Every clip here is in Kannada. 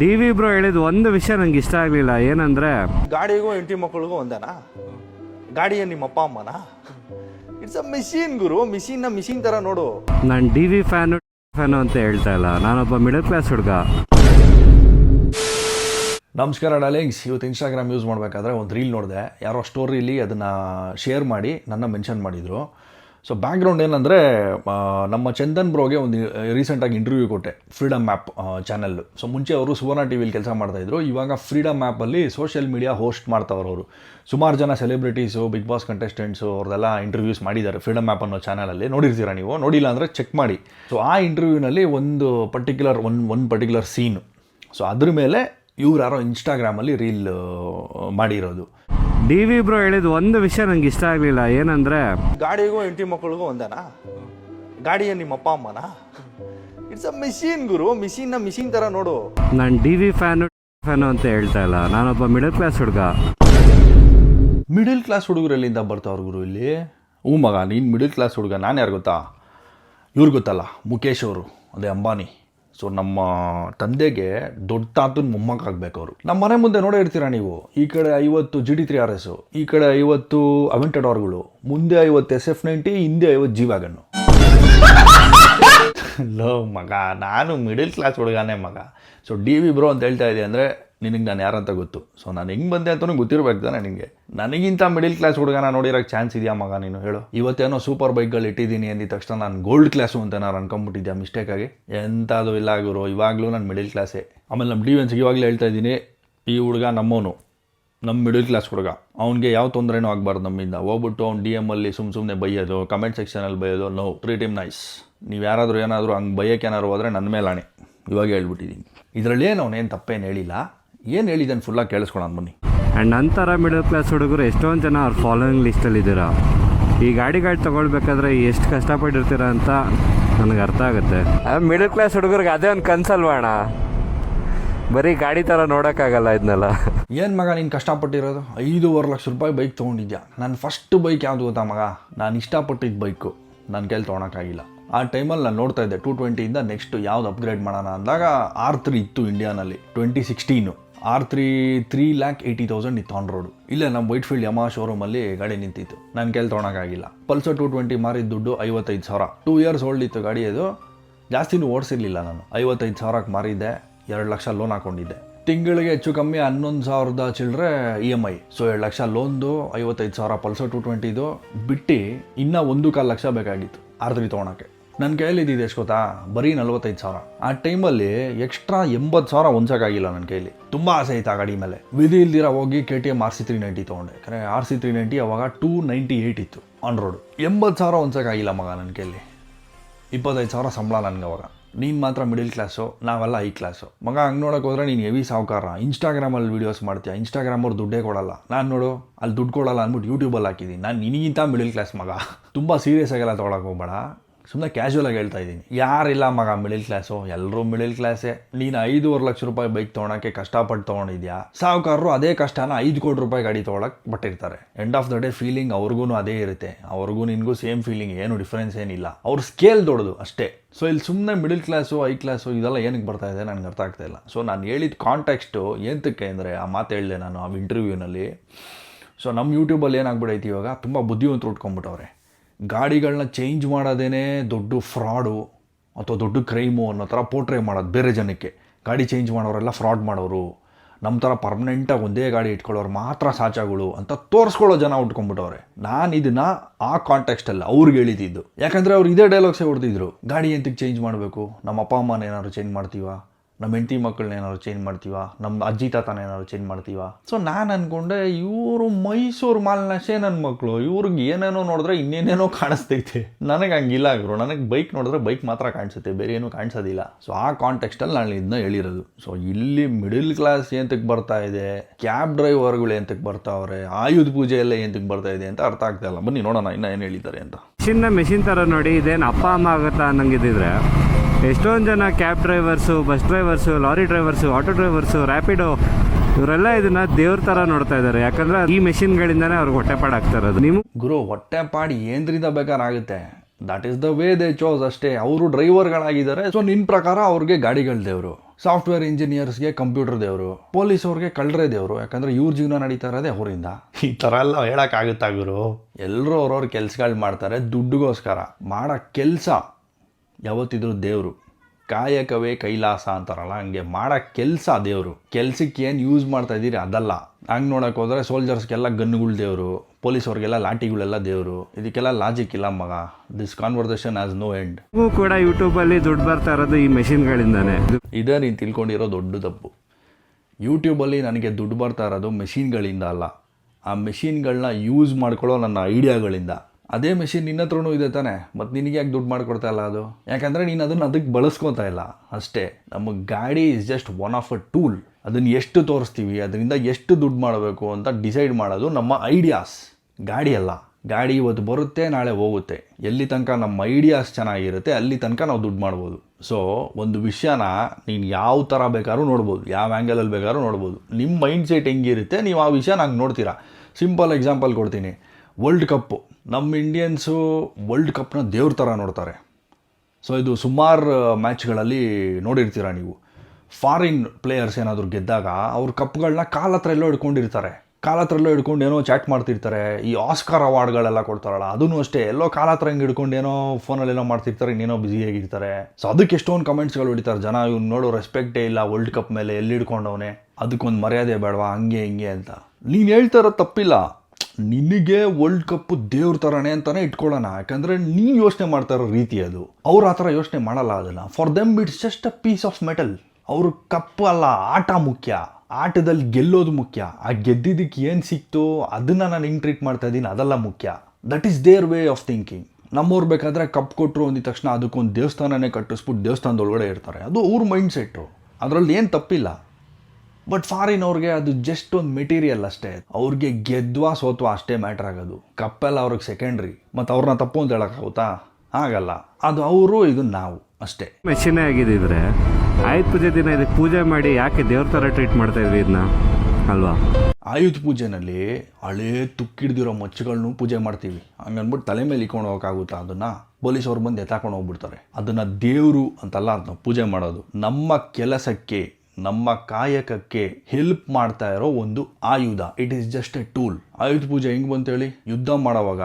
ಡಿ ವಿ ಬ್ರೋ ಹೇಳಿದ ಒಂದು ವಿಷಯ ನಂಗೆ ಇಷ್ಟ ಆಗಲಿಲ್ಲ. ಏನಂದ್ರೆ ಗಾಡಿಗೂ ಹೆಂಡತಿ ಮಕ್ಕಳಿಗೂ ಒಂದೇನಾ? ಗಾಡಿಯ ನಿಮ್ಮ ಅಪ್ಪ ಅಮ್ಮನ? ಇಟ್ಸ್ ಅ ಮಿಷಿನ್ ಗುರು. ಮಿಷಿನ್ನ ಮಿಷಿನ್ ಥರ ನೋಡು. ನಾನು ಡಿ ವಿ ಫ್ಯಾನು ಫ್ಯಾನು ಅಂತ ಹೇಳ್ತಾ ಇಲ್ಲ. ನಾನೊಬ್ಬ ಮಿಡಲ್ ಕ್ಲಾಸ್ ಹುಡುಗ. ನಮಸ್ಕಾರ ಡಾಲಿಂಗ್ಸ್ ಇವತ್ತು ಇನ್ಸ್ಟಾಗ್ರಾಮ್ ಯೂಸ್ ಮಾಡಬೇಕಾದ್ರೆ ಒಂದು ರೀಲ್ ನೋಡಿದೆ. ಯಾರೋ ಸ್ಟೋರಿಲಿ ಅದನ್ನು ಶೇರ್ ಮಾಡಿ ನನ್ನ ಮೆನ್ಷನ್ ಮಾಡಿದರು. ಸೊ ಬ್ಯಾಕ್ಗ್ರೌಂಡ್ ಏನಂದರೆ ನಮ್ಮ ಚಂದನ್ ಬ್ರೋಗೆ ಒಂದು ರೀಸೆಂಟಾಗಿ ಇಂಟರ್ವ್ಯೂ ಕೊಟ್ಟೆ ಫ್ರೀಡಮ್ ಆ್ಯಪ್ ಚಾನಲ್ ಸೊ ಮುಂಚೆ ಅವರು ಸುವರ್ಣ ಟಿ ವಿಲಿ ಕೆಲಸ ಮಾಡ್ತಾಯಿದ್ರು ಇವಾಗ ಫ್ರೀಡಮ್ ಆ್ಯಪಲ್ಲಿ ಸೋಷಿಯಲ್ ಮೀಡಿಯಾ ಹೋಸ್ಟ್ ಮಾಡ್ತಾವ್ರು ಅವರು. ಸುಮಾರು ಜನ ಸೆಲೆಬ್ರಿಟೀಸು ಬಿಗ್ ಬಾಸ್ ಕಂಟೆಸ್ಟೆಂಟ್ಸು ಅವ್ರದ್ದೆಲ್ಲ ಇಂಟರ್ವ್ಯೂಸ್ ಮಾಡಿದ್ದಾರೆ ಫ್ರೀಡಮ್ ಆ್ಯಪ್ ಅನ್ನೋ ಚಾನಲಲ್ಲಿ ನೋಡಿರ್ತೀರಾ ನೀವು? ನೋಡಿಲ್ಲ ಅಂದರೆ ಚೆಕ್ ಮಾಡಿ. ಸೊ ಆ ಇಂಟರ್ವ್ಯೂನಲ್ಲಿ ಒಂದು particular one one particular scene so ಅದ್ರ ಮೇಲೆ ಇವ್ರು ಯಾರೋ ಇನ್ಸ್ಟಾಗ್ರಾಮಲ್ಲಿ ರೀಲ್ ಮಾಡಿರೋದು. ಡಿ ವಿ ಬ್ರೋ ಹೇಳಿದ ಒಂದು ವಿಷಯ ನಂಗೆ ಇಷ್ಟ ಆಗಲಿಲ್ಲ. ಏನಂದ್ರೆ ಗಾಡಿಗೂ ಹೆಂಡತಿ ಮಕ್ಕಳಿಗೂ ಒಂದೇನಾ? ಗಾಡಿಯ ನಿಮ್ಮ ಅಪ್ಪ ಅಮ್ಮನ? ಇಟ್ಸ್ ಅ ಮಿಷಿನ್ ಗುರು. ಮಿಷಿನ್ನ ಮಿಷಿನ್ ಥರ ನೋಡು. ನಾನು ಡಿ ವಿ ಫ್ಯಾನು ಫ್ಯಾನು ಅಂತ ಹೇಳ್ತಾ ಇಲ್ಲ. ನಾನೊಬ್ಬ ಮಿಡಲ್ ಕ್ಲಾಸ್ ಹುಡುಗ. ಮಿಡಲ್ ಕ್ಲಾಸ್ ಹುಡುಗರಲ್ಲಿಂದ ಬರ್ತಾವ್ರ ಗುರು ಇಲ್ಲಿ? ಹ್ಞೂ ಮಗ ನೀನು ಮಿಡಲ್ ಕ್ಲಾಸ್ ಹುಡುಗ. ನಾನು ಯಾರು ಗೊತ್ತಾ? ಇವ್ರು ಗೊತ್ತಲ್ಲ ಮುಖೇಶ್ ಅವರು ಅದೇ ಅಂಬಾನಿ. ಸೊ ನಮ್ಮ ತಂದೆಗೆ ದೊಡ್ಡ ತಾತನ ಮೊಮ್ಮಕ್ಕಾಗಬೇಕು ಅವರು. ನಮ್ಮ ಮನೆ ಮುಂದೆ ನೋಡೇ ಇರ್ತೀರಾ ನೀವು? ಈ ಕಡೆ ಐವತ್ತು G D three R S ಈ ಕಡೆ ಐವತ್ತು ಅವೆಂಟಡಾರ್ಗಳು ಮುಂದೆ ಐವತ್ತು ಎಸ್ ಎಫ್ ನೈಂಟಿ ಹಿಂದೆ ಐವತ್ತು ಜಿ ವ್ಯಾಗನ್ನು ಲೋ ಮಗ, ನಾನು ಮಿಡಿಲ್ ಕ್ಲಾಸ್ ಹುಡುಗಾನೇ ಮಗ. ಸೊ ಡಿ ವಿ ಬ್ರೋ ಅಂತ ಹೇಳ್ತಾ ಇದೆ ಅಂದರೆ ನಿನಗೆ ನಾನು ಯಾರಂತ ಗೊತ್ತು. ಸೊ ನಾನು ಹೆಂಗೆ ಬಂದೆ ಅಂತಲೂ ಗೊತ್ತಿರಬೇಕು ತಾನೆ ನಿನಗೆ ನನಗಿಂತ ಮಿಡಿಲ್ ಕ್ಲಾಸ್ ಹುಡುಗನ ನೋಡಿರೋಕ್ಕೆ ಚಾನ್ಸ್ ಇದೆಯಾ ಮಗ ನೀನು? ಹೇಳು. ಇವತ್ತೇನೋ ಸೂಪರ್ ಬೈಕ್ಗಳು ಇಟ್ಟಿದ್ದೀನಿ ಅಂದಿದ ತಕ್ಷಣ ನಾನು ಗೋಲ್ಡ್ ಕ್ಲಾಸು ಅಂತ ನಾನು ಅನ್ಕೊಂಬಿಟ್ಟಿದ್ದೆ ಮಿಸ್ಟೇಕಾಗಿ ಎಂಥದ್ದು ಇಲ್ಲ ಗುರು, ಇವಾಗಲೂ ನಾನು ಮಿಡಿಲ್ ಕ್ಲಾಸೇ ಆಮೇಲೆ ನಮ್ಮ ಡಿ ಇವಾಗಲೇ ಹೇಳ್ತಾ ಇದ್ದೀನಿ, ಈ ಹುಡುಗ ನಮ್ಮವನು ನಮ್ಮ ಮಿಡಲ್ ಕ್ಲಾಸ್ ಹುಡುಗ. ಅವ್ನಿಗೆ ಯಾವ ತೊಂದರೆನೂ ಆಗಬಾರ್ದು ನಮ್ಮಿಂದ. ಹೋಗ್ಬಿಟ್ಟು ಅವ್ನು ಡಿ ಎಮ್ಮಲ್ಲಿ ಸುಮ್ಮ ಸುಮ್ಮನೆ ಬೈಯೋದು ಕಮೆಂಟ್ ಸೆಕ್ಷನಲ್ಲಿ ಬೈಯೋದು ನೋ ತ್ರೀ ಟೀಮ್ ನೈಸ್ ನೀವು ಯಾರಾದರೂ ಏನಾದರೂ ಹಂಗೆ ಬೈಯೋಕೆ ಏನಾದ್ರು ಹೋದರೆ ನನ್ನ ಮೇಲೆ ಆಣೆ ಇವಾಗ ಹೇಳ್ಬಿಟ್ಟಿದ್ದೀನಿ ಇದರಲ್ಲಿ ಏನು ಅವನೇನು ತಪ್ಪೇನು ಹೇಳಿಲ್ಲ? ಏನು ಹೇಳಿದ್ದಾನೆ ಫುಲ್ಲಾಗಿ ಕೇಳಿಸ್ಕೊಳೋಣ ಬನ್ನಿ. ಆ್ಯಂಡ್ ನಂತರ ಮಿಡಲ್ ಕ್ಲಾಸ್ ಹುಡುಗರು ಎಷ್ಟೊಂದು ಜನ ಅವ್ರ ಫಾಲೋಯಿಂಗ್ ಲಿಸ್ಟಲ್ಲಿ ಇದ್ದೀರಾ? ಈ ಗಾಡಿ ಗಾಡಿ ತೊಗೊಳ್ಬೇಕಾದ್ರೆ ಎಷ್ಟು ಕಷ್ಟಪಟ್ಟಿರ್ತೀರ ಅಂತ ನನಗೆ ಅರ್ಥ ಆಗುತ್ತೆ. ಮಿಡಲ್ ಕ್ಲಾಸ್ ಹುಡುಗರಿಗೆ ಅದೇ ಒಂದು ಕನ್ಸಲ್ವಾಣ ಬರೀ ಗಾಡಿ ಥರ ನೋಡೋಕ್ಕಾಗಲ್ಲ ಇದನ್ನೆಲ್ಲ ಏನು ಮಗ ನೀನು ಕಷ್ಟಪಟ್ಟಿರೋದು? ಐದೂವರೆ ಲಕ್ಷ ರೂಪಾಯಿ ಬೈಕ್ ತೊಗೊಂಡಿದ್ಯಾ? ನನ್ನ ಫಸ್ಟ್ ಬೈಕ್ ಯಾವುದು ಗೊತ್ತಾ ಮಗ? ನಾನು ಇಷ್ಟಪಟ್ಟಿದ್ದ ಬೈಕು ನನ್ನ ಕೈಲಿ ತೊಗೊಳಕ್ಕಾಗಿಲ್ಲ. ಆ ಟೈಮಲ್ಲಿ ನಾನು ನೋಡ್ತಾ ಇದ್ದೆ ಟೂ ಟ್ವೆಂಟಿಯಿಂದ ನೆಕ್ಸ್ಟ್ ಯಾವ್ದು ಅಪ್ಗ್ರೇಡ್ ಮಾಡೋಣ ಅಂದಾಗ ಆರ್ ತ್ರೀ ಇತ್ತು ಇಂಡಿಯಾನಲ್ಲಿ twenty sixteen R three three lakh eighty thousand ಇತ್ತು ಆನ್ ರೋಡ್. ಇಲ್ಲೇ ನಮ್ಮ ವೈಟ್ ಫೀಲ್ಡ್ ಯಮಾ ಶೋರೂಮಲ್ಲಿ ಗಾಡಿ ನಿಂತಿತ್ತು. ನನ್ನ ಕೈಲಿ ತೊಗೊಳಕ್ಕಾಗಿಲ್ಲ. ಪಲ್ಸರ್ ಟೂ ಟ್ವೆಂಟಿ ಮಾರಿದ ದುಡ್ಡು ಐವತ್ತೈದು ಸಾವಿರ. ಟೂ ಇಯರ್ಸ್ ಓಲ್ಡ್ ಇತ್ತು ಗಾಡಿ ಅದು. ಜಾಸ್ತಿನೂ ಓಡಿಸಿರ್ಲಿಲ್ಲ ನಾನು. ಐವತ್ತೈದು ಸಾವಿರಕ್ಕೆ ಮಾರಿದ್ದೆ. ಎರಡು ಲಕ್ಷ ಲೋನ್ ಹಾಕೊಂಡಿದ್ದೆ. ತಿಂಗಳಿಗೆ ಹೆಚ್ಚು ಕಮ್ಮಿ ಹನ್ನೊಂದು ಸಾವಿರದ ಚಿಲ್ಲರೆ ಇ ಎಂ ಐ ಸೊ ಎರಡು ಲಕ್ಷ ಲೋನ್ದು ಐವತ್ತೈದು ಸಾವಿರ ಪಲ್ಸರ್ ಟು ಟ್ವೆಂಟಿದು ಬಿಟ್ಟು ಇನ್ನೂ ಒಂದು ಕಾಲು ಲಕ್ಷ ಬೇಕಾಗಿತ್ತು. ಆರ್ದ್ರಿ ತೊಗೊಳಕ್ಕೆ. ನನ್ನ ಕೈಯಲ್ಲಿ ಇದ್ದಿದ್ದು ಎಷ್ಟು ಗೊತ್ತಾ? ಬರೀ ನಲ್ವತ್ತೈದು ಸಾವಿರ. ಆ ಟೈಮಲ್ಲಿ ಎಕ್ಸ್ಟ್ರಾ ಎಂಬತ್ತು ಸಾವಿರ ಹೊಂಚಕ್ಕಾಗಿಲ್ಲ ನನ್ನ ಕೈಲಿ. ತುಂಬ ಆಸೆ ಆಯ್ತು ಆ ಗಾಡಿ ಮೇಲೆ. ವಿಧಿ ಇಲ್ದಿರ ಹೋಗಿ K T M R C three ninety ತೊಗೊಂಡೆ. ಯಾಕಂದರೆ ಆರ್ ಸಿ ತ್ರೀ ನೈಂಟಿ ಅವಾಗ ಟೂ ನೈಂಟಿ ಏಯ್ಟ್ ಇತ್ತು ಆನ್ ರೋಡು ಎಂಬತ್ತು ಸಾವಿರ ಹೊಂಚಕ್ಕಾಗಿಲ್ಲ ಮಗ ನನ್ನ ಕೈಲಿ. ಇಪ್ಪತ್ತೈದು ಸಾವಿರ ಸಂಬಳ ನನಗೆ ಅವಾಗ. ನೀನು ಮಾತ್ರ ಮಿಡಿಲ್ ಕ್ಲಾಸು ನಾವೆಲ್ಲ ಐ ಕ್ಲಾಸು ಮಗ, ಹಂಗೆ ನೋಡೋಕೆ ಹೋದ್ರೆ ನೀನು ಹೆವಿ ಸಾವುಕಾರ. ಇನ್ಸ್ಟಾಗ್ರಾಮಲ್ಲಿ ವೀಡಿಯೋಸ್ ಮಾಡ್ತೀಯ? ಇನ್ಸ್ಟಾಗ್ರಾಮ್ ಅವ್ರು ದುಡ್ಡೇ ಕೊಡಲ್ಲ. ನಾನು ನೋಡು, ಅಲ್ಲಿ ದುಡ್ಡು ಕೊಡಲ್ಲ ಅಂದ್ಬಿಟ್ಟು ಯೂಟ್ಯೂಬಲ್ಲಿ ಹಾಕಿದ್ದೀನಿ ನಾನು ನಿನಗಿಂತ ಮಿಡಿಲ್ ಕ್ಲಾಸ್ ಮಗ. ತುಂಬ ಸೀರಿಯಸ್ ಆಗೆಲ್ಲ ತೊಗೊಳಕ್ಕೆ ಹೋಗ್ಬೇಡ. ಸುಮ್ಮನೆ ಕ್ಯಾಶುವಲಾಗಿ ಹೇಳ್ತಾ ಇದ್ದೀನಿ. ಯಾರಿಲ್ಲ ಮಗ ಮಿಡಿಲ್ ಕ್ಲಾಸು ಎಲ್ಲರೂ ಮಿಡಿಲ್ ಕ್ಲಾಸೇ ನೀನು ಐದೂವರೆ ಲಕ್ಷ ರೂಪಾಯಿ ಬೈಕ್ ತೊಗೊಳಕ್ಕೆ ಕಷ್ಟಪಟ್ಟು ತೊಗೊಂಡಿದ್ಯಾ? ಸಾವುಕಾರರು ಅದೇ ಕಷ್ಟನ ಐದು ಕೋಟಿ ರೂಪಾಯಿ ಗಾಡಿ ತೊಗೊಳಕ್ಕೆ ಬಟ್ಟಿರ್ತಾರೆ. End of the day feeling ಅವ್ರಿಗೂ ಅದೇ ಇರುತ್ತೆ. ಅವ್ರಿಗೂ ನಿನಗೂ ಸೇಮ್ ಫೀಲಿಂಗ್ ಏನು ಡಿಫ್ರೆನ್ಸ್ ಏನಿಲ್ಲ. ಅವ್ರ ಸ್ಕೇಲ್ ದೊಡ್ಡದು ಅಷ್ಟೇ. ಸೊ ಇಲ್ಲಿ ಸುಮ್ಮನೆ ಮಿಡಿಲ್ ಕ್ಲಾಸು ಐ ಕ್ಲಾಸು ಇದೆಲ್ಲ ಏನಕ್ಕೆ ಬರ್ತಾ ಇದೆ ನನಗೆ ಅರ್ಥ ಆಗ್ತಾ ಇಲ್ಲ. ಸೊ ನಾನು ಹೇಳಿದ ಕಾಂಟ್ಯಾಕ್ಸ್ಟು ಏನಕ್ಕೆ ಅಂದರೆ ಆ ಮಾತು ಹೇಳಿದೆ ನಾನು, ಆ ಇಂಟರ್ವ್ಯೂನಲ್ಲಿ ಸೊ ನಮ್ಮ ಯೂಟ್ಯೂಬಲ್ಲಿ ಏನಾಗ್ಬಿಡೈತಿ ಇವಾಗ, ತುಂಬ ಬುದ್ಧಿವಂತರು ಉಟ್ಕೊಂಡ್ಬಿಟ್ಟವ್ರೆ. ಗಾಡಿಗಳನ್ನ ಚೇಂಜ್ ಮಾಡೋದೇನೆ ದೊಡ್ಡ ಫ್ರಾಡು ಅಥವಾ ದೊಡ್ಡ ಕ್ರೈಮು ಅನ್ನೋ ಥರ ಪೋರ್ಟ್ರೇ ಮಾಡೋದು ಬೇರೆ ಜನಕ್ಕೆ. ಗಾಡಿ ಚೇಂಜ್ ಮಾಡೋರೆಲ್ಲ ಫ್ರಾಡ್ ಮಾಡೋರು. ನಮ್ಮ ಥರ ಪರ್ಮನೆಂಟಾಗಿ ಒಂದೇ ಗಾಡಿ ಇಟ್ಕೊಳ್ಳೋರು ಮಾತ್ರ ಸಾಚಾಗಳು ಅಂತ ತೋರಿಸ್ಕೊಳ್ಳೋ ಜನ ಉಟ್ಕೊಂಡ್ಬಿಟ್ಟವ್ರೆ. ನಾನು ಇದನ್ನ ಆ ಕಾಂಟೆಕ್ಸ್ಟಲ್ಲಿ ಅವ್ರಿಗೆ ಹೇಳಿದ್ದು. ಯಾಕಂದರೆ ಅವ್ರು ಇದೇ ಡೈಲಾಗ್ಸೇ ಹೊಡೆದಿದ್ರು. ಗಾಡಿ ಎಂತಕ್ಕೆ ಚೇಂಜ್ ಮಾಡಬೇಕು? ನಮ್ಮ ಅಪ್ಪ, ಅಮ್ಮನ ಏನಾದ್ರು ಚೇಂಜ್ ಮಾಡ್ತೀವಾ? ನಮ್ಮ ಹೆಂಡತಿ ಮಕ್ಕಳನ್ನ ಏನಾದ್ರು ಚೇಂಜ್ ಮಾಡ್ತೀವ? ನಮ್ಮ ಅಜ್ಜಿ ತಾತನ ಏನಾದ್ರು ಚೇಂಜ್ ಮಾಡ್ತೀವ? ಸೊ ನಾನು ಅಂದ್ಕೊಂಡೆ ಇವರು ಮೈಸೂರು ಮಾಲ್ನಶೆ ನನ್ನ ಮಕ್ಕಳು ಇವ್ರಿಗೆ ಏನೇನೋ ನೋಡಿದ್ರೆ ಇನ್ನೇನೇನೋ ಕಾಣಿಸ್ತೈತೆ. ನನಗೆ ಹಂಗಿಲ್ಲ ಗುರು. ನನಗೆ ಬೈಕ್ ನೋಡಿದ್ರೆ ಬೈಕ್ ಮಾತ್ರ ಕಾಣಿಸುತ್ತೆ. ಬೇರೆ ಏನೂ ಕಾಣಿಸೋದಿಲ್ಲ. ಸೊ ಆ ಕಾಂಟೆಕ್ಸ್ಟಲ್ಲಿ ನಾನು ಇದನ್ನ ಹೇಳಿರೋದು. ಸೊ ಇಲ್ಲಿ ಮಿಡಿಲ್ ಕ್ಲಾಸ್ ಏಂತಕ್ಕೆ ಬರ್ತಾ ಇದೆ? ಕ್ಯಾಬ್ ಡ್ರೈವರ್ಗಳು ಏಂತಕ್ಕೆ ಬರ್ತಾವ್ರೆ? ಆಯುಧ ಪೂಜೆ ಎಲ್ಲ ಏಂತಕ್ಕೆ ಬರ್ತಾ ಇದೆ ಅಂತ ಅರ್ಥ ಆಗ್ತಾ ಇಲ್ಲ. ಬನ್ನಿ ನೋಡೋಣ ಇನ್ನೂ ಏನು ಹೇಳಿದ್ದಾರೆ ಅಂತ. ಚಿನ್ನ ಮೆಷಿನ್ ಥರ ನೋಡಿ, ಇದೇನು ಅಪ್ಪ, ಅಮ್ಮ ಆಗುತ್ತಾ ಅನ್ನಂಗಿದ್ದಿದ್ರೆ ಎಷ್ಟೊಂದು ಜನ cab drivers bus drivers lorry drivers auto drivers Rapido ಇವರೆಲ್ಲ ಇದನ್ನ ದೇವ್ರ ಥರ ನೋಡ್ತಾ ಇದ್ದಾರೆ ಯಾಕಂದ್ರೆ ಈ ಮೆಷಿನ್ಗಳಿಂದನೇ ಅವ್ರಿಗೆ ಹೊಟ್ಟೆಪಾಡಾಗ್ತಾ ಇರೋದು. ನೀವು ಗುರು ಹೊಟ್ಟೆ ಪಾಡಿ ಏನ್ರಿಂದ ಬೇಕಾರಾಗುತ್ತೆ? ಆಗುತ್ತೆ that is the way they chose ಅಷ್ಟೇ. ಅವರು ಡ್ರೈವರ್ಗಳಾಗಿದ್ದಾರೆ ಸೊ ನಿನ್ನ ಪ್ರಕಾರ ಅವ್ರಿಗೆ ಗಾಡಿಗಳ ದೇವರು. ಸಾಫ್ಟ್ವೇರ್ ಇಂಜಿನಿಯರ್ಸ್ಗೆ ಕಂಪ್ಯೂಟರ್ ದೇವರು. ಪೊಲೀಸ್ ಅವ್ರಿಗೆ ಕಳ್ಳರೇ ದೇವರು. ಯಾಕಂದ್ರೆ ಇವ್ರ ಜೀವನ ನಡೀತಾ ಇರೋದೇ ಅವರಿಂದ. ಈ ಥರ ಎಲ್ಲ ಹೇಳೋಕ್ಕಾಗುತ್ತಾ ಗುರು? ಎಲ್ಲರೂ ಅವ್ರವ್ರ ಕೆಲ್ಸಗಳು ಮಾಡ್ತಾರೆ ದುಡ್ಡುಗೋಸ್ಕರ. ಮಾಡೋ ಕೆಲಸ ಯಾವತ್ತಿದ್ರು ದೇವರು. ಕಾಯಕವೇ ಕೈಲಾಸ ಅಂತಾರಲ್ಲ ಹಂಗೆ ಮಾಡೋ ಕೆಲಸ ದೇವರು. ಕೆಲಸಕ್ಕೆ ಏನು ಯೂಸ್ ಮಾಡ್ತಾ ಇದ್ದೀರಿ? ಅದಲ್ಲ. ಹಂಗೆ ನೋಡೋಕೆ ಹೋದರೆ ಸೋಲ್ಜರ್ಸ್ಗೆಲ್ಲ ಗನ್ನುಗಳು ದೇವರು ಪೊಲೀಸವ್ರಿಗೆಲ್ಲ ಲಾಠಿಗಳೆಲ್ಲ ದೇವರು. ಇದಕ್ಕೆಲ್ಲ ಲಾಜಿಕ್ ಇಲ್ಲ ಮಗ. This conversation has no end ಕೂಡ ಯೂಟ್ಯೂಬಲ್ಲಿ ದುಡ್ಡು ಬರ್ತಾ ಇರೋದು ಈ ಮೆಷಿನ್ಗಳಿಂದಾನೆ ಇದೇ ನೀನು ತಿಳ್ಕೊಂಡಿರೋ ದೊಡ್ಡ ತಪ್ಪು. ಯೂಟ್ಯೂಬಲ್ಲಿ ನನಗೆ ದುಡ್ಡು ಬರ್ತಾ ಇರೋದು ಮೆಷಿನ್ಗಳಿಂದ ಅಲ್ಲ. ಆ ಮೆಷಿನ್ಗಳನ್ನ ಯೂಸ್ ಮಾಡ್ಕೊಳ್ಳೋ ನನ್ನ ಐಡಿಯಾಗಳಿಂದ ಅದೇ ಮೆಷಿನ್ ನಿನ್ನ ಹತ್ರನೂ ಇದೆ ತಾನೆ, ಮತ್ತು ನಿನಗೆ ಯಾಕೆ ದುಡ್ಡು ಮಾಡಿಕೊಡ್ತಾ ಇಲ್ಲ ಅದು? ಯಾಕಂದರೆ ನೀನು ಅದನ್ನು ಅದಕ್ಕೆ ಬಳಸ್ಕೊತಾ ಇಲ್ಲ, ಅಷ್ಟೇ. ನಮ್ಮ ಗಾಡಿ is just one of a tool ಅದನ್ನು ಎಷ್ಟು ತೋರಿಸ್ತೀವಿ, ಅದರಿಂದ ಎಷ್ಟು ದುಡ್ಡು ಮಾಡಬೇಕು ಅಂತ ಡಿಸೈಡ್ ಮಾಡೋದು ನಮ್ಮ ಐಡಿಯಾಸ್ ಗಾಡಿ ಅಲ್ಲ. ಗಾಡಿ ಇವತ್ತು ಬರುತ್ತೆ, ನಾಳೆ ಹೋಗುತ್ತೆ. ಎಲ್ಲಿ ತನಕ ನಮ್ಮ ಐಡಿಯಾಸ್ ಚೆನ್ನಾಗಿರುತ್ತೆ, ಅಲ್ಲಿ ತನಕ ನಾವು ದುಡ್ಡು ಮಾಡ್ಬೋದು. ಸೊ ಒಂದು ವಿಷಯನ ನೀನು ಯಾವ ಥರ ಬೇಕಾದ್ರೂ ನೋಡ್ಬೋದು, ಯಾವ ಆ್ಯಂಗಲಲ್ಲಿ ಬೇಕಾದ್ರೂ ನೋಡ್ಬೋದು. ನಿಮ್ಮ ಮೈಂಡ್ ಸೆಟ್ ಹೆಂಗಿರುತ್ತೆ, ನೀವು ಆ ವಿಷಯ ನಂಗೆ ನೋಡ್ತೀರಾ. ಸಿಂಪಲ್ ಎಕ್ಸಾಂಪಲ್ ಕೊಡ್ತೀನಿ. ವರ್ಲ್ಡ್ ಕಪ್ಪು ನಮ್ಮ ಇಂಡಿಯನ್ಸು ವರ್ಲ್ಡ್ ಕಪ್ನ ದೇವ್ರ ಥರ ನೋಡ್ತಾರೆ. ಸೊ ಇದು ಸುಮಾರು ಮ್ಯಾಚ್ಗಳಲ್ಲಿ ನೋಡಿರ್ತೀರ ನೀವು. ಫಾರಿನ್ ಪ್ಲೇಯರ್ಸ್ ಏನಾದರೂ ಗೆದ್ದಾಗ ಅವ್ರ ಕಪ್ಗಳನ್ನ ಕಾಲ ಹತ್ರ ಎಲ್ಲೋ ಹಿಡ್ಕೊಂಡಿರ್ತಾರೆ. ಕಾಲ ಹತ್ರ ಎಲ್ಲೋ ಹಿಡ್ಕೊಂಡು ಏನೋ ಚಾಟ್ ಮಾಡ್ತಿರ್ತಾರೆ. ಈ ಆಸ್ಕರ್ ಅವಾರ್ಡ್ಗಳೆಲ್ಲ ಕೊಡ್ತಾರಲ್ಲ ಅದೂ ಅಷ್ಟೇ. ಎಲ್ಲೋ ಕಾಲ ಹತ್ರ ಹಿಂಗೆ ಹಿಡ್ಕೊಂಡು ಏನೋ ಫೋನಲ್ಲಿ ಏನೋ ಮಾಡ್ತಿರ್ತಾರೆ, ಇನ್ನೇನೋ ಬ್ಯುಸಿಯಾಗಿರ್ತಾರೆ ಸೊ ಅದಕ್ಕೆ ಎಷ್ಟೊಂದು ಕಮೆಂಟ್ಸ್ಗಳು ಹೊಡಿತಾರೆ ಜನ. ಇವ್ನು ನೋಡೋ ರೆಸ್ಪೆಕ್ಟೇ ಇಲ್ಲ ವರ್ಲ್ಡ್ ಕಪ್ ಮೇಲೆ ಎಲ್ಲಿ ಹಿಡ್ಕೊಂಡವನೇ? ಅದಕ್ಕೊಂದು ಮರ್ಯಾದೆ ಬೇಡವಾ? ಹಂಗೆ, ಹಿಂಗೆ ಅಂತ. ನೀನು ಹೇಳ್ತಾರೋ ತಪ್ಪಿಲ್ಲ. ನಿನಗೆ ವರ್ಲ್ಡ್ ಕಪ್ ದೇವ್ರ ಥರನೇ ಅಂತಾನೆ ಇಟ್ಕೊಳ್ಳೋಣ. ಯಾಕಂದರೆ ನೀನು ಯೋಚನೆ ಮಾಡ್ತಾ ಇರೋ ರೀತಿ ಅದು. ಅವ್ರು ಆ ಥರ ಯೋಚನೆ ಮಾಡಲ್ಲ ಅದನ್ನು. For them it's just a piece of metal ಅವರು ಕಪ್ಪು ಅಲ್ಲ, ಆಟ ಮುಖ್ಯ. ಆಟದಲ್ಲಿ ಗೆಲ್ಲೋದು ಮುಖ್ಯ. ಆ ಗೆದ್ದಿದ್ದಕ್ಕೆ ಏನು ಸಿಕ್ತು ಅದನ್ನು ನಾನು ಹಿಂಗೆ ಟ್ರೀಟ್ ಮಾಡ್ತಾ ಇದ್ದೀನಿ, ಅದೆಲ್ಲ ಮುಖ್ಯ. That is their way of thinking ನಮ್ಮವ್ರು ಬೇಕಾದರೆ ಕಪ್ ಕೊಟ್ಟರು ಅಂದಿದ ತಕ್ಷಣ ಅದಕ್ಕೊಂದು ದೇವಸ್ಥಾನನೇ ಕಟ್ಟಿಸ್ಬಿಟ್ಟು ದೇವಸ್ಥಾನದೊಳಗಡೆ ಇರ್ತಾರೆ. ಅದು ಅವ್ರ ಮೈಂಡ್ ಸೆಟ್ಟು ಅದರಲ್ಲಿ ಏನು ತಪ್ಪಿಲ್ಲ. ಬಟ್ ಫಾರಿನ್ ಅವ್ರಿಗೆ ಅದು ಜಸ್ಟ್ ಒಂದು ಮೆಟೀರಿಯಲ್ ಅಷ್ಟೇ. ಅವ್ರಿಗೆ ಗೆದ್ವಾ ಸೋತ್ವಾ ಅಷ್ಟೇ ಮ್ಯಾಟರ್ ಆಗೋದು. ಕಪ್ಪೆಲ್ಲ ಅವ್ರಿಗೆ ಸೆಕೆಂಡ್ರಿ ಮತ್ತು ಅವ್ರನ್ನ ತಪ್ಪು ಅಂತ ಹೇಳೋಕ್ಕಾಗುತ್ತಾ ಆಗಲ್ಲ ಅದು ಅವರು ಇದು ನಾವು ಅಷ್ಟೇ. ಮೆಷಿನೇ ಆಗಿದ್ದಿದ್ರೆ ಆಯುಧ ಪೂಜೆ ದಿನ ಇದಕ್ಕೆ ಪೂಜೆ ಮಾಡಿ ಯಾಕೆ ದೇವ್ರ ಥರ ಟ್ರೀಟ್ ಮಾಡ್ತಾ ಇದ್ವಿ ಇದನ್ನ? ಅಲ್ವಾ? ಆಯುಧ ಪೂಜೆನಲ್ಲಿ ಹಳೇ ತುಕ್ಕಿಡ್ದಿರೋ ಮಚ್ಚುಗಳನ್ನು ಪೂಜೆ ಮಾಡ್ತೀವಿ. ಹಂಗನ್ಬಿಟ್ಟು ತಲೆ ಮೇಲೆ ಇಕ್ಕೊಂಡು ಹೋಗೋಕ್ಕಾಗುತ್ತಾ ಅದನ್ನು? ಪೊಲೀಸವ್ರು ಬಂದು ಎತ್ತಾಕೊಂಡು ಹೋಗ್ಬಿಡ್ತಾರೆ. ಅದನ್ನು ದೇವರು ಅಂತಲ್ಲ ಅದನ್ನ ಪೂಜೆ ಮಾಡೋದು. ನಮ್ಮ ಕೆಲಸಕ್ಕೆ ನಮ್ಮ ಕಾಯಕಕ್ಕೆ ಹೆಲ್ಪ್ ಮಾಡ್ತಾ ಇರೋ ಒಂದು ಆಯುಧ. It is just a tool Ayudha Puja ಹೆಂಗೆ ಬಂತೇಳಿ ಯುದ್ಧ ಮಾಡೋವಾಗ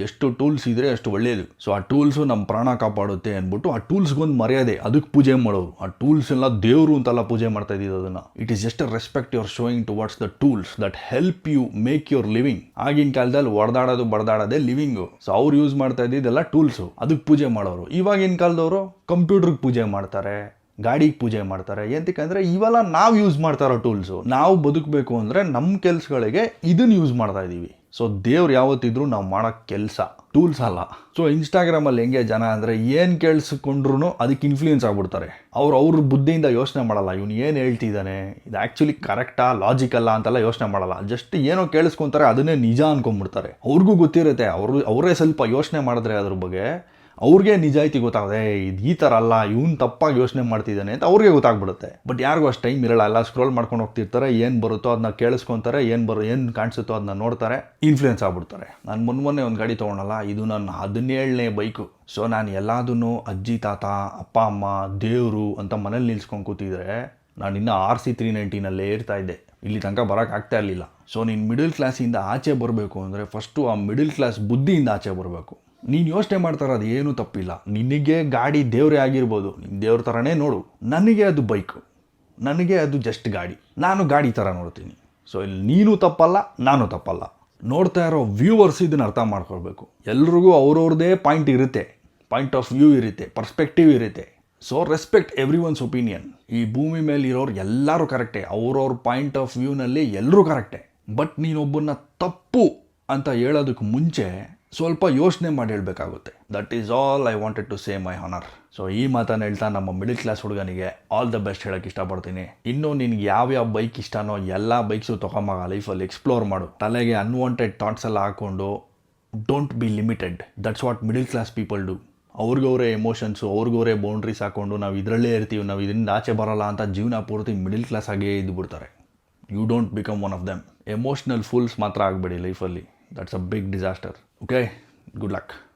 ಎಷ್ಟು ಟೂಲ್ಸ್ ಇದ್ರೆ ಅಷ್ಟು ಒಳ್ಳೆಯದು ಸೊ ಆ ಟೂಲ್ಸು ನಮ್ಮ ಪ್ರಾಣ ಕಾಪಾಡುತ್ತೆ ಅಂದ್ಬಿಟ್ಟು ಆ ಟೂಲ್ಸ್ಗೊಂದು ಮರ್ಯಾದೆ. ಅದಕ್ಕೆ ಪೂಜೆ ಮಾಡೋರು. ಆ ಟೂಲ್ಸ್ ಎಲ್ಲ ದೇವರು ಅಂತೆಲ್ಲ ಪೂಜೆ ಮಾಡ್ತಾ ಇದ್ದಿದ್ದು ಅದನ್ನು. It is just respect your showing towards the tools that help you make your living ಆಗಿನ ಕಾಲದಲ್ಲಿ ಹೊಡೆದಾಡೋದು ಬಡದಾಡೋದೇ ಲಿವಿಂಗು ಸೊ ಅವ್ರು ಯೂಸ್ ಮಾಡ್ತಾ ಇದ್ದಿದ್ದೆಲ್ಲ ಟೂಲ್ಸು ಅದಕ್ಕೆ ಪೂಜೆ ಮಾಡೋರು. ಇವಾಗಿನ ಕಾಲದವರು ಕಂಪ್ಯೂಟರ್ಗೆ ಪೂಜೆ ಮಾಡ್ತಾರೆ. ಗಾಡಿಗೆ ಪೂಜೆ ಮಾಡ್ತಾರೆ. ಎಂತಕ್ಕಂದ್ರೆ ಇವೆಲ್ಲ ನಾವು ಯೂಸ್ ಮಾಡ್ತಾರೋ ಟೂಲ್ಸು ನಾವು ಬದುಕಬೇಕು ಅಂದರೆ ನಮ್ಮ ಕೆಲಸಗಳಿಗೆ ಇದನ್ನು ಯೂಸ್ ಮಾಡ್ತಾ ಇದ್ದೀವಿ ಸೊ ದೇವ್ರು ಯಾವತ್ತಿದ್ರೂ ನಾವು ಮಾಡೋ ಕೆಲಸ. ಟೂಲ್ಸ್ ಅಲ್ಲ. ಸೊ ಇನ್ಸ್ಟಾಗ್ರಾಮಲ್ಲಿ ಹೆಂಗೆ ಜನ ಅಂದರೆ ಏನು ಕೇಳಿಸ್ಕೊಂಡ್ರು ಅದಕ್ಕೆ ಇನ್ಫ್ಲೂಯೆನ್ಸ್ ಆಗ್ಬಿಡ್ತಾರೆ. ಅವ್ರು ಅವ್ರ ಬುದ್ಧಿಯಿಂದ ಯೋಚನೆ ಮಾಡಲ್ಲ. ಇವ್ನು ಏನು ಹೇಳ್ತಿದ್ದಾನೆ ಇದು ಆ್ಯಕ್ಚುಲಿ ಕರೆಕ್ಟಾ ಲಾಜಿಕಲ್ಲ ಅಂತೆಲ್ಲ ಯೋಚನೆ ಮಾಡಲ್ಲ. ಜಸ್ಟ್ ಏನೋ ಕೇಳಿಸ್ಕೊತಾರೆ ಅದನ್ನೇ ನಿಜ ಅನ್ಕೊಂಡ್ಬಿಡ್ತಾರೆ. ಅವ್ರಿಗೂ ಗೊತ್ತಿರುತ್ತೆ. ಅವರು, ಅವರೇ ಸ್ವಲ್ಪ ಯೋಚನೆ ಮಾಡಿದ್ರೆ ಅದ್ರ ಬಗ್ಗೆ. ಅವ್ರಿಗೆ ನಿಜಾಯಿತಿ ಗೊತ್ತಾಗದೆ ಇದು ಈ ಥರ ಅಲ್ಲ, ಇವನು ತಪ್ಪಾಗಿ ಯೋಚನೆ ಮಾಡ್ತಿದ್ದಾನೆ ಅಂತ ಅವ್ರಿಗೆ ಗೊತ್ತಾಗ್ಬಿಡುತ್ತೆ. ಬಟ್ ಯಾರಿಗೂ ಅಷ್ಟು ಟೈಮ್ ಇರಲ್ಲ, ಎಲ್ಲ ಸ್ಕ್ರೋಲ್ ಮಾಡ್ಕೊಂಡು ಹೋಗ್ತಿರ್ತಾರೆ, ಏನು ಬರುತ್ತೋ ಅದನ್ನ ಕೇಳಿಸ್ಕೊತಾರೆ, ಏನು ಬರೋ, ಏನು ಕಾಣಿಸುತ್ತೋ ಅದನ್ನ ನೋಡ್ತಾರೆ ಇನ್ಫ್ಲೂಯೆನ್ಸ್ ಆಗ್ಬಿಡ್ತಾರೆ. ನಾನು ಮೊನ್ನೆ ಮೊನ್ನೆ ಒಂದು ಗಾಡಿ ತೊಗೊಳಲ್ಲ ಇದು ನನ್ನ ಹದಿನೇಳನೇ ಬೈಕು. ಸೊ ನಾನು ಎಲ್ಲದನ್ನು ಅಜ್ಜಿ, ತಾತ, ಅಪ್ಪ, ಅಮ್ಮ, ದೇವರು ಅಂತ ಮನೇಲಿ ನಿಲ್ಸ್ಕೊಂಡು ಕೂತಿದ್ರೆ, ನಾನು ಇನ್ನೂ ಆರ್ ಸಿ ತ್ರೀ ನೈಂಟಿನಲ್ಲೇ ಇರ್ತಾ ಇದ್ದೆ. ಇಲ್ಲಿ ತನಕ ಬರೋಕ್ಕಾಗ್ತಾ ಇರಲಿಲ್ಲ. ಸೊ ನೀನು ಮಿಡಲ್ ಕ್ಲಾಸಿಂದ ಆಚೆ ಬರಬೇಕು ಅಂದರೆ ಫಸ್ಟು ಆ ಮಿಡಲ್ ಕ್ಲಾಸ್ ಬುದ್ಧಿಯಿಂದ ಆಚೆ ಬರಬೇಕು. ನೀನು ಯೋಚನೆ ಮಾಡ್ತಾ ಅದು ಏನೂ ತಪ್ಪಿಲ್ಲ. ನಿನಗೆ ಗಾಡಿ ದೇವರೇ ಆಗಿರ್ಬೋದು. ನಿನ್ನ ದೇವ್ರ ಥರನೇ ನೋಡು. ನನಗೆ ಅದು ಬೈಕು. ನನಗೆ ಅದು ಜಸ್ಟ್ ಗಾಡಿ. ನಾನು ಗಾಡಿ ಥರ ನೋಡ್ತೀನಿ. ಸೊ ಇಲ್ಲಿ ನೀನು ತಪ್ಪಲ್ಲ, ನಾನು ತಪ್ಪಲ್ಲ. ನೋಡ್ತಾ ಇರೋ ವ್ಯೂವರ್ಸ್ ಇದನ್ನು ಅರ್ಥ ಮಾಡ್ಕೊಳ್ಬೇಕು. ಎಲ್ರಿಗೂ ಅವ್ರವ್ರದ್ದೇ ಪಾಯಿಂಟ್ ಇರುತ್ತೆ. ಪಾಯಿಂಟ್ ಆಫ್ ವ್ಯೂ ಇರುತ್ತೆ. ಪರ್ಸ್ಪೆಕ್ಟಿವ್ ಇರುತ್ತೆ. So respect everyone's opinion ಈ ಭೂಮಿ ಮೇಲೆ ಇರೋರು ಎಲ್ಲರೂ ಕರೆಕ್ಟೇ ಅವ್ರವ್ರ ಪಾಯಿಂಟ್ ಆಫ್ ವ್ಯೂನಲ್ಲಿ ಎಲ್ಲರೂ ಕರೆಕ್ಟೇ ಬಟ್ ನೀನೊಬ್ಬನ್ನ ತಪ್ಪು ಅಂತ ಹೇಳೋದಕ್ಕೆ ಮುಂಚೆ ಸ್ವಲ್ಪ ಯೋಚನೆ ಮಾಡಿ ಹೇಳಬೇಕಾಗುತ್ತೆ. That is all I wanted to say my honour so ಈ ಮಾತನ್ನು ಹೇಳ್ತಾ ನಮ್ಮ ಮಿಡಿಲ್ ಕ್ಲಾಸ್ ಹುಡುಗನಿಗೆ ಆಲ್ ದ ಬೆಸ್ಟ್ ಹೇಳಕ್ಕೆ ಇಷ್ಟಪಡ್ತೀನಿ. ಇನ್ನು ನಿನ್ಗೆ ಯಾವ್ಯಾವ ಬೈಕ್ ಇಷ್ಟನೋ ಎಲ್ಲ ಬೈಕ್ಸು ತೊಗೊಂಬಾಗ ಲೈಫಲ್ಲಿ ಎಕ್ಸ್ಪ್ಲೋರ್ ಮಾಡು. ತಲೆಗೆ ಅನ್ವಾಂಟೆಡ್ ಥಾಟ್ಸ್ ಎಲ್ಲ ಹಾಕ್ಕೊಂಡು don't be limited that's what middle class people do ಅವ್ರಿಗವ್ರೇ emotions ಅವ್ರಿಗವರೇ ಬೌಂಡ್ರೀಸ್ ಹಾಕೊಂಡು ನಾವು ಇದರಲ್ಲೇ ಇರ್ತೀವಿ, ನಾವು ಇದರಿಂದ ಆಚೆ ಬರೋಲ್ಲ ಅಂತ ಜೀವನ ಪೂರ್ತಿ ಮಿಡಿಲ್ ಕ್ಲಾಸ್ ಆಗೇ ಇದ್ದು ಬಿಡ್ತಾರೆ. You don't become one of them emotional fools ಮಾತ್ರ ಆಗಬೇಡಿ ಲೈಫಲ್ಲಿ that's a big disaster Okay, good luck.